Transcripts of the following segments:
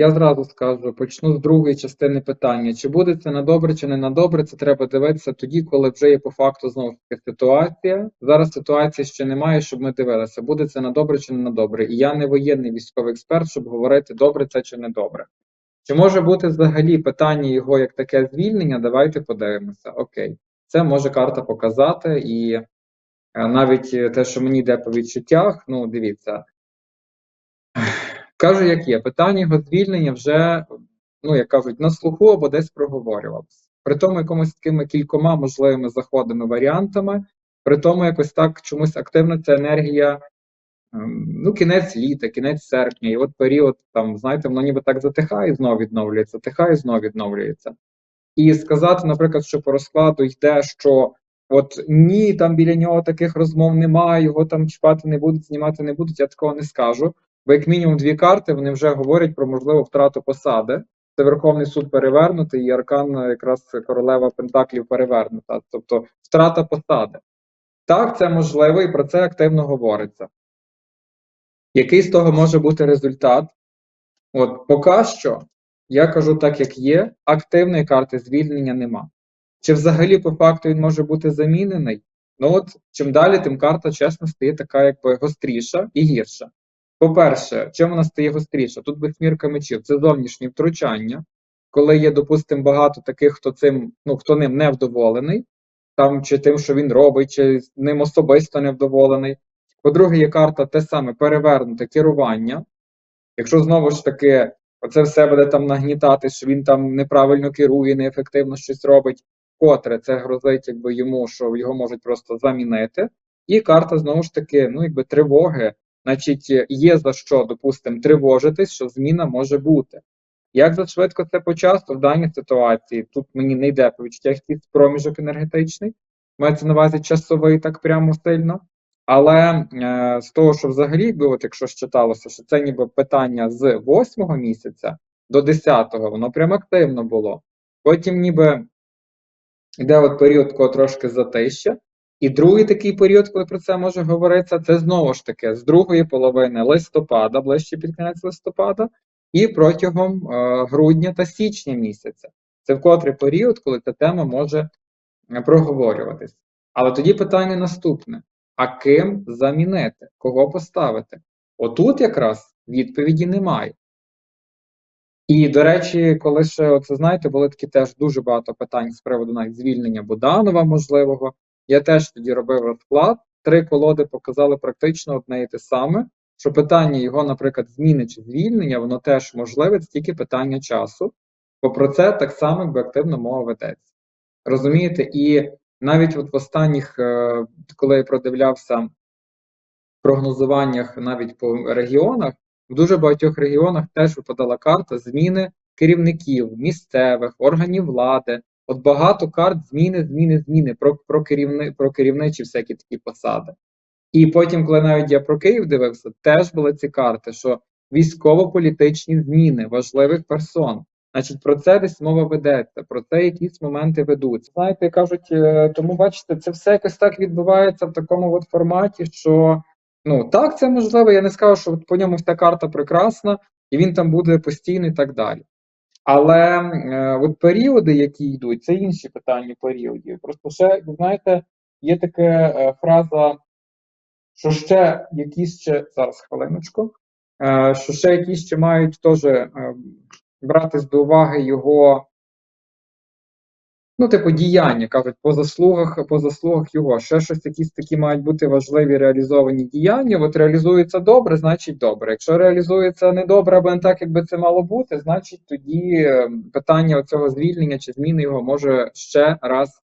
я зразу скажу, почну з другої частини питання. Чи буде це на добре, чи не на добре, це треба дивитися тоді, коли вже є по факту знову ж таки ситуація. Зараз ситуації ще немає, щоб ми дивилися, буде це на добре чи не на добре. І я не воєнний військовий експерт, щоб говорити, добре це чи не добре. Чи може бути взагалі питання його як таке звільнення? Давайте подивимося. Окей, це може карта показати, і е, навіть е, те, що мені йде по відчуттях, ну дивіться. Кажу, як є, питання його звільнення вже, ну як кажуть, на слуху або десь проговорювалося. При тому якомусь такими кількома можливими заходами, варіантами, при тому якось так чомусь активна ця енергія, ем, ну, кінець літа, кінець серпня, і от період, там, знаєте, воно ніби так затихає і знову відновлюється, затихає і знову відновлюється. І сказати, наприклад, що по розкладу йде, що от ні, там біля нього таких розмов немає, його там чіпати не будуть, знімати не будуть, я такого не скажу. Бо як мінімум дві карти вони вже говорять про можливу втрату посади. Це Верховний суд перевернутий і аркан е, якраз королева Пентаклів перевернута, тобто втрата посади. Так, це можливо, і про це активно говориться. Який з того може бути результат? От поки що, я кажу так, як є, активної карти звільнення нема. Чи взагалі по факту він може бути замінений? Ну от чим далі, тим карта, чесно, стає така, якби гостріша і гірша. По-перше, чим вона стає гостріша? Тут восьмірка мечів це зовнішні втручання, коли є, допустимо, багато таких, хто цим, ну хто ним не вдоволений, там чи тим, що він робить, чи ним особисто не вдоволений. По-друге, є карта те саме перевернуте керування. Якщо знову ж таки оце все буде там нагнітати, що він там неправильно керує, неефективно щось робить, котре це грозить якби йому, що його можуть просто замінити. І карта знову ж таки, ну якби тривоги. Значить, є за що, допустимо, тривожитись, що зміна може бути. Як за швидко це почасти в даній ситуації? Тут мені не йде по відчуттях якийсь проміжок енергетичний, мається на увазі часовий так прямо сильно. Але е, з того, що взагалі, от якщо ж читалося, що це ніби питання з 8 місяця до 10-го, воно прям активно було. Потім ніби йде от період такого трошки затища, і другий такий період, коли про це може говоритися, це знову ж таки з другої половини листопада, ближче під кінець листопада, і протягом е, грудня та січня місяця. Це в котрий період, коли ця тема може е, проговорюватись. Але тоді питання наступне: а ким замінити? Кого поставити? Отут якраз відповіді немає. І, до речі, коли ще, оце знаєте, були такі теж дуже багато питань з приводу навіть звільнення Буданова можливого. Я теж тоді робив розклад. Три колоди показали практично одне і те саме, що питання його, наприклад, зміни чи звільнення, воно теж можливе, це тільки питання часу, бо про це так само якби активно мова ведеться. Розумієте? І навіть от в останніх, е, коли я продивлявся прогнозуваннях навіть по регіонах, в дуже багатьох регіонах теж випадала карта зміни керівників, місцевих, органів влади. От багато карт зміни, зміни, зміни про про, керівни, про керівничі всякі такі посади. І потім, коли навіть я про Київ дивився, теж були ці карти, що військово-політичні зміни важливих персон. Значить, про це десь мова ведеться, про це якісь моменти ведуться. Знаєте, кажуть, е, тому бачите, це все якось так відбувається в такому от форматі, що ну так, це можливо. Я не скажу, що по ньому вся карта прекрасна, і він там буде постійно і так далі. Але е, от періоди, які йдуть, це інші питання періодів. Просто ще, знаєте, є така е, фраза, що ще якісь ще зараз хвилиночку, е, що ще якісь ще мають теж е, братись до уваги його ну, типу, діяння, кажуть, по заслугах, по заслугах його. Ще щось якісь такі мають бути важливі реалізовані діяння. От реалізується добре, значить добре. Якщо реалізується недобре, або не так, якби це мало бути, значить тоді е, питання цього звільнення чи зміни його може ще раз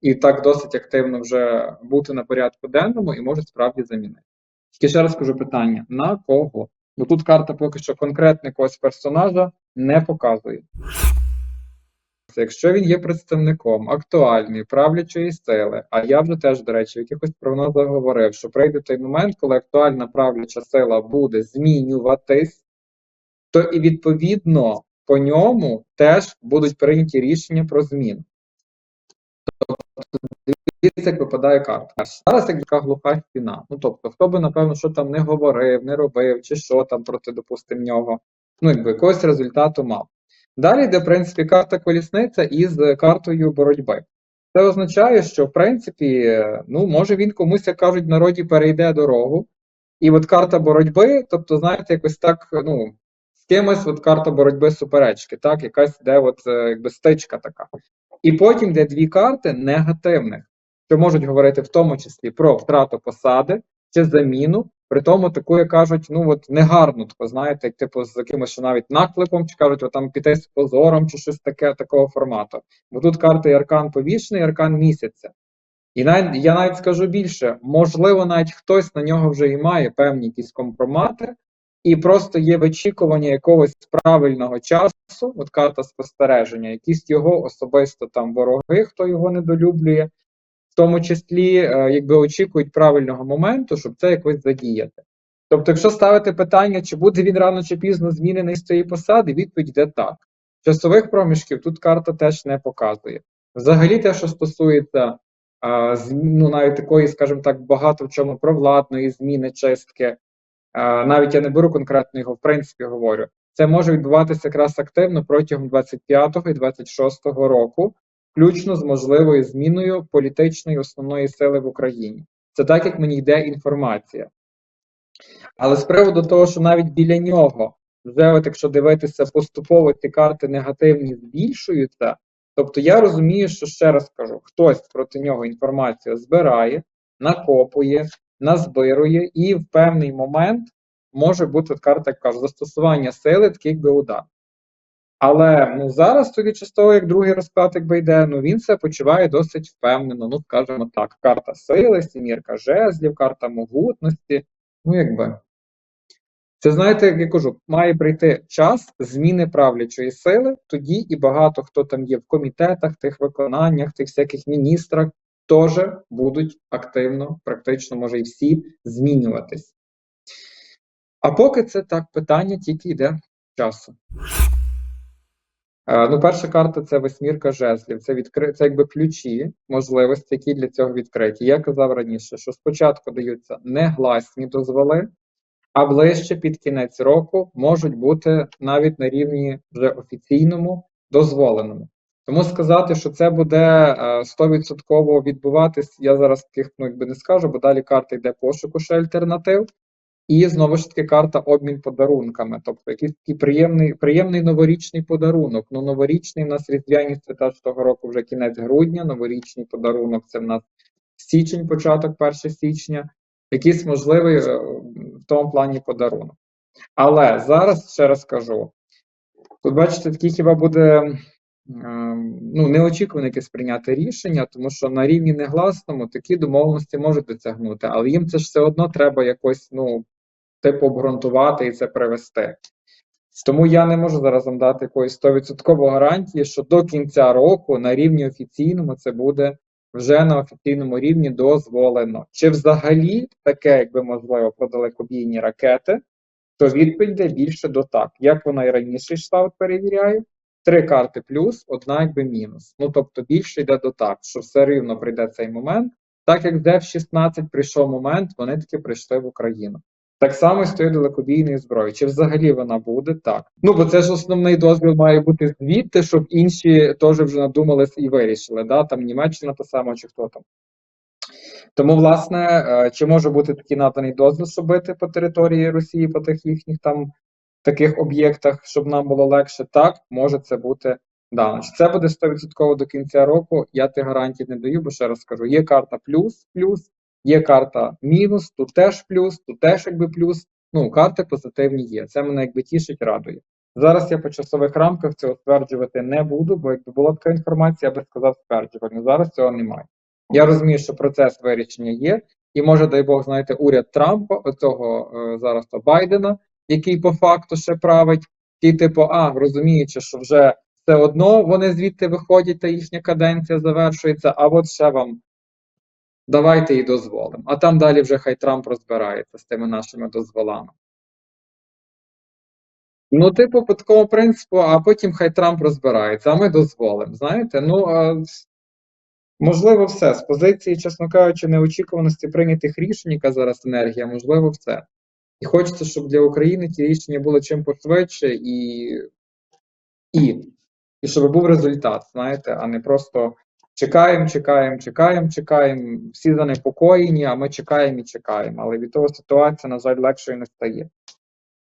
і так досить активно вже бути на порядку денному і може справді замінити. Тільки ще раз кажу питання: на кого? Бо тут карта поки що конкретно якогось персонажа не показує. Якщо він є представником актуальної правлячої сили, а я вже теж, до речі, в якихось прогнозах говорив, що прийде той момент, коли актуальна правляча сила буде змінюватись, то і відповідно по ньому теж будуть прийняті рішення про зміну. Тобто, дивіться, як випадає карта. Зараз як така глуха стіна. Ну тобто, хто би, напевно, що там не говорив, не робив, чи що там проти, допустимо, нього. ну, якби якогось результату мав. Далі йде, в принципі, карта колісниця із картою боротьби. Це означає, що в принципі, ну, може він комусь, як кажуть, в народі перейде дорогу. І от карта боротьби, тобто, знаєте, якось так, ну, з кимось от карта боротьби суперечки, так, якась де от, е, якби стичка така. І потім де дві карти негативних, що можуть говорити в тому числі про втрату посади чи заміну, при тому таку, як кажуть, ну от негарну, таку, знаєте, як типу з якимось що навіть наклепом, чи кажуть, от там піти з позором, чи щось таке такого формату. Бо тут карта і аркан повішений, і аркан місяця. І навіть я навіть скажу більше, можливо, навіть хтось на нього вже і має певні якісь компромати, і просто є вичікування якогось правильного часу, от карта спостереження, якісь його особисто там вороги, хто його недолюблює, в тому числі е, якби очікують правильного моменту, щоб це якось задіяти. Тобто, якщо ставити питання, чи буде він рано чи пізно змінений з цієї посади, відповідь йде так. Часових проміжків тут карта теж не показує. Взагалі, те, що стосується ну, навіть такої, скажімо так, багато в чому провладної зміни чистки, навіть я не беру конкретно його, в принципі, говорю. Це може відбуватися якраз активно протягом 25-го і 26-го року, включно з можливою зміною політичної основної сили в Україні. Це так, як мені йде інформація. Але з приводу того, що навіть біля нього, вже от якщо дивитися поступово ці карти негативні збільшуються, тобто я розумію, що ще раз кажу, хтось проти нього інформацію збирає, накопує, назбирує, і в певний момент може бути от карта, як кажу, застосування сили, такий якби удар. Але ну, зараз, судячи з як другий розклад якби йде, ну він себе почуває досить впевнено. Ну, скажімо так, карта сили, сімірка жезлів, карта могутності. Ну, якби. Це знаєте, як я кажу, має прийти час зміни правлячої сили, тоді і багато хто там є в комітетах, тих виконаннях, тих всяких міністрах, теж будуть активно, практично, може, і всі змінюватись. А поки це так, питання тільки йде часу. Е, Ну, перша карта це восьмірка жезлів. Це відкри... це якби ключі, можливості, які для цього відкриті. Я казав раніше, що спочатку даються негласні дозволи, а ближче під кінець року можуть бути навіть на рівні вже офіційному дозволеному. Тому сказати, що це буде е, 100% відбуватись, я зараз таких ну, якби не скажу, бо далі карта йде пошуку ще альтернатив. І знову ж таки карта обмін подарунками, тобто якийсь такий приємний, приємний новорічний подарунок. Ну, новорічний в нас різдвяні свята того року вже кінець грудня, новорічний подарунок це в нас січень, початок 1 січня, якийсь можливий е, в тому плані подарунок. Але зараз ще раз кажу: тут бачите, такий хіба буде е, ну, неочікуване якесь прийняти рішення, тому що на рівні негласному такі домовленості можуть досягнути, але їм це ж все одно треба якось, ну, типу, обґрунтувати і це привести. Тому я не можу зараз вам дати якоїсь 100% гарантії, що до кінця року на рівні офіційному це буде вже на офіційному рівні дозволено. Чи взагалі таке, якби можливо, про далекобійні ракети, то відповідь більше до так. Як вона і раніше йшла, от перевіряю. Три карти плюс, одна якби мінус. Ну тобто більше йде до так, що все рівно прийде цей момент. Так як де в 16 прийшов момент, вони таки прийшли в Україну. Так само з тою далекобійною зброєю. Чи взагалі вона буде? Так. Ну бо це ж основний дозвіл має бути звідти, щоб інші теж вже надумались і вирішили. Да? Там Німеччина та сама, чи хто там. Тому, власне, е, чи може бути такий наданий дозвіл, щоб бити по території Росії, по тих їхніх там таких об'єктах, щоб нам було легше? Так, може це бути. Чи це буде 100% до кінця року? Я ти гарантій не даю, бо ще раз скажу: є карта плюс, плюс, є карта мінус, тут теж плюс, тут теж якби плюс. Ну, карти позитивні є. Це мене якби тішить, радує. Зараз я по часових рамках цього стверджувати не буду, бо якби була така інформація, я би сказав стверджувально. Зараз цього немає. Я розумію, що процес вирішення є, і може, дай Бог, знаєте, уряд Трампа, оцього е, зараз то Байдена, який по факту ще править, і типу, а розуміючи, що вже все одно вони звідти виходять, та їхня каденція завершується, а от ще вам давайте і дозволимо. А там далі вже хай Трамп розбирається з тими нашими дозволами. Ну, типу, по такому принципу, а потім хай Трамп розбирається, а ми дозволимо. Знаєте, ну можливо, все. З позиції, чесно кажучи, неочікуваності прийнятих рішень, яка зараз енергія, можливо, все. І хочеться, щоб для України ті рішення були чим пошвидше і, і, і щоб був результат, знаєте, а не просто чекаємо, чекаємо, чекаємо, чекаємо. Всі занепокоєні, а ми чекаємо і чекаємо. Але від того ситуація, на жаль, легшою не стає.